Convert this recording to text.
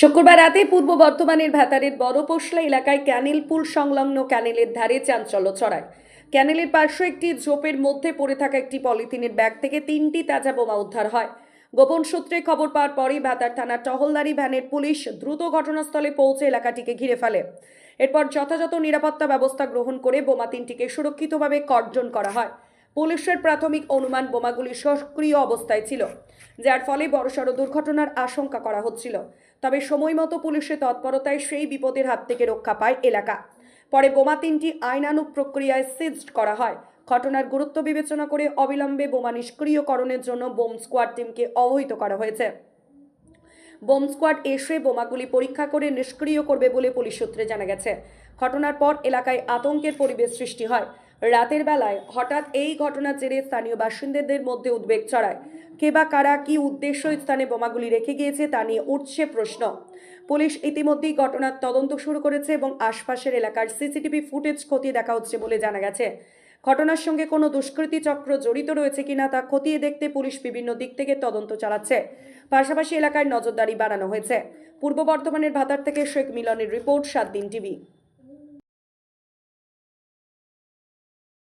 শুক্রবার রাতে পূর্ব বর্ধমানের ভাতারের বড় পোশলা এলাকায় ক্যানেল পুল সংলগ্ন ক্যানেলের ধারে চাঞ্চল্য ছড়ায়। ক্যানেলের পার্শ্ব একটি ঝোপের মধ্যে পড়ে থাকা একটি পলিথিনের ব্যাগ থেকে তিনটি তাজা বোমা উদ্ধার হয়। গোপন সূত্রে খবর পাওয়ার পরই ভাতার থানার টহলদারি ভ্যানের পুলিশ দ্রুত ঘটনাস্থলে পৌঁছে এলাকাটিকে ঘিরে ফেলে। এরপর যথাযথ নিরাপত্তা ব্যবস্থা গ্রহণ করে বোমা তিনটিকে সুরক্ষিতভাবে কর্জন করা হয়। পুলিশের প্রাথমিক অনুমান বোমাগুলি সক্রিয় অবস্থায় ছিল, যার ফলে বড়সড় দুর্ঘটনার আশঙ্কা করা হচ্ছিল। তবে সময় মতো পুলিশের তৎপরতায় সেই বিপদের হাত থেকে রক্ষা পায় এলাকা। পরে বোমা তিনটি আইনানুক প্রক্রিয়ায় সিজড করা হয়। ঘটনার গুরুত্ব বিবেচনা করে অবিলম্বে বোমা নিষ্ক্রিয়করণের জন্য বোম স্কোয়াড টিমকে অবহিত করা হয়েছে। বোম স্কোয়াড এসে বোমাগুলি পরীক্ষা করে নিষ্ক্রিয় করবে বলে পুলিশ সূত্রে জানা গেছে। ঘটনার পর এলাকায় আতঙ্কের পরিবেশ সৃষ্টি হয়। রাতের বেলায় হঠাৎ এই ঘটনার জেরে স্থানীয় বাসিন্দাদের মধ্যে উদ্বেগ ছড়ায়। কে বা কারা কি উদ্দেশ্য স্থানে বোমাগুলি রেখে গিয়েছে তা নিয়ে উঠছে প্রশ্ন। পুলিশ ইতিমধ্যেই ঘটনার তদন্ত শুরু করেছে এবং আশপাশের এলাকার সিসিটিভি ফুটেজ খতিয়ে দেখা হচ্ছে বলে জানা গেছে। ঘটনার সঙ্গে কোনো দুষ্কৃতী চক্র জড়িত রয়েছে কিনা তা খতিয়ে দেখতে পুলিশ বিভিন্ন দিক থেকে তদন্ত চালাচ্ছে। পাশাপাশি এলাকায় নজরদারি বাড়ানো হয়েছে। পূর্ব বর্ধমানের ভাতার থেকে শেখ মিলনের রিপোর্ট, সাত দিন টিভি।